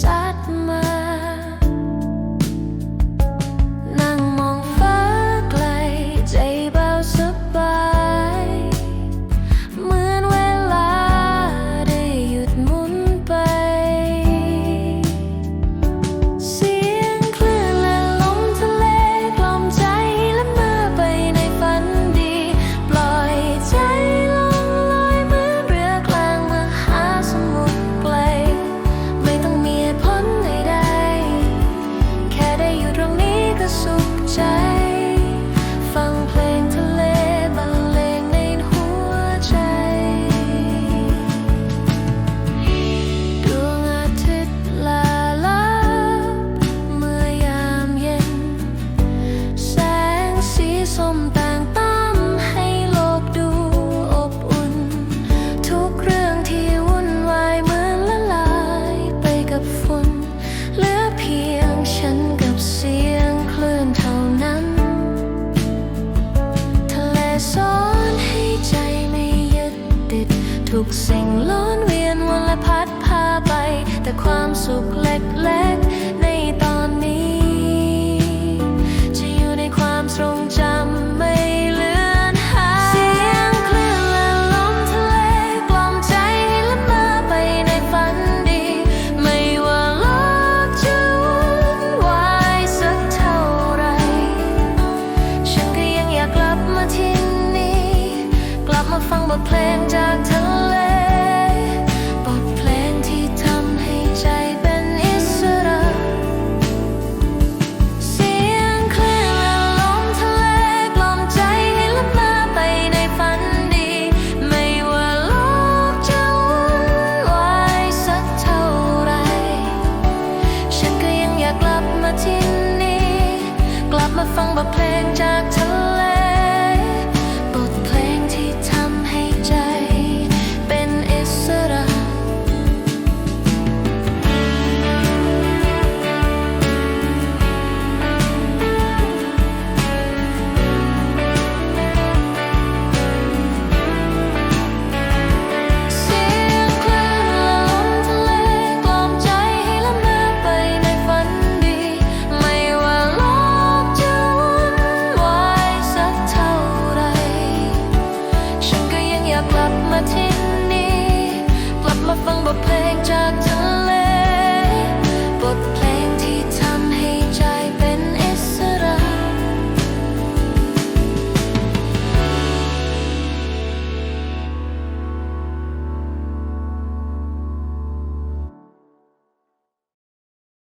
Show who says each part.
Speaker 1: shot สิ่งล้นเวียนวนและพัดพาไป แต่ความสุขเล็กๆ change.